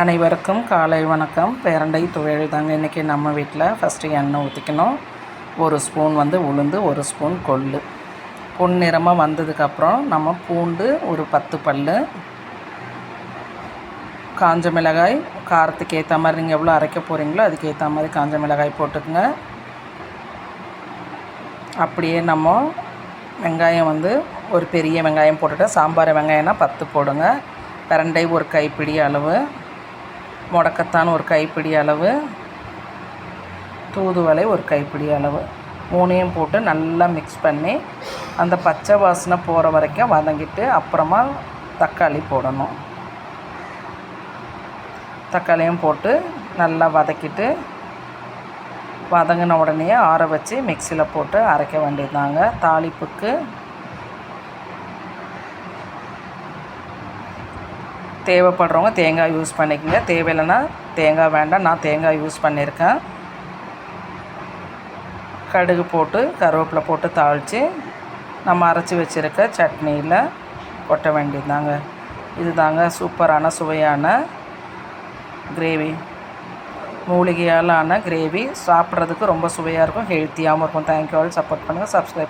அனைவருக்கும் காலை வணக்கம். பேரண்டை துவையல் தாங்க. இன்றைக்கி நம்ம வீட்டில் ஃபஸ்ட்டு எண்ணெய் ஊற்றிக்கணும் ஒரு ஸ்பூன் வந்து உளுந்து ஒரு ஸ்பூன் கொள்ளு. பொன்னிறமாக வந்ததுக்கப்புறம் நம்ம பூண்டு ஒரு பத்து பல் காஞ்ச மிளகாய் காரத்துக்கு ஏற்ற மாதிரி நீங்கள் எவ்வளோ அரைக்க போகிறீங்களோ அதுக்கு ஏற்ற மாதிரி காஞ்ச மிளகாய் போட்டுக்கோங்க. அப்படியே நம்ம வெங்காயம் வந்து ஒரு பெரிய வெங்காயம் போட்டுட்டு சாம்பார் வெங்காயம்னா பத்து போடுங்க. பிரண்டை ஒரு கைப்பிடி அளவு முடக்கத்தான் ஒரு கைப்பிடி அளவு. தூதுவளை ஒரு கைப்பிடி அளவு. மூணையும் போட்டு நல்லா மிக்ஸ் பண்ணி அந்த பச்சை வாசனை போகிற வரைக்கும் வதங்கிட்டு அப்புறமா தக்காளி போடணும். தக்காளியும் போட்டு நல்லா வதக்கிட்டு வதங்கின உடனே ஆற வச்சு மிக்சியில் போட்டு அரைக்க வேண்டியதாங்க தாளிப்புக்கு தேவைப்படுறவங்க தேங்காய் யூஸ் பண்ணிக்கோங்க. தேவையில்லைன்னா தேங்காய் வேண்டாம். நான் தேங்காய் யூஸ் பண்ணியிருக்கேன். கடுகு போட்டு கருவேப்பிலை போட்டு தாளித்து நம்ம அரைச்சி வச்சுருக்க சட்னியில் கொட்ட வேண்டியதுதாங்க. இது தாங்க சூப்பரான சுவையான கிரேவி. மூலிகையால் ஆன கிரேவி. சாப்பிட்றதுக்கு ரொம்ப சுவையாக இருக்கும். ஹெல்த்தியாகவும் இருக்கும். தேங்க்யூ ஆல் சப்போர்ட் பண்ணுங்கள் சப்ஸ்கிரைப்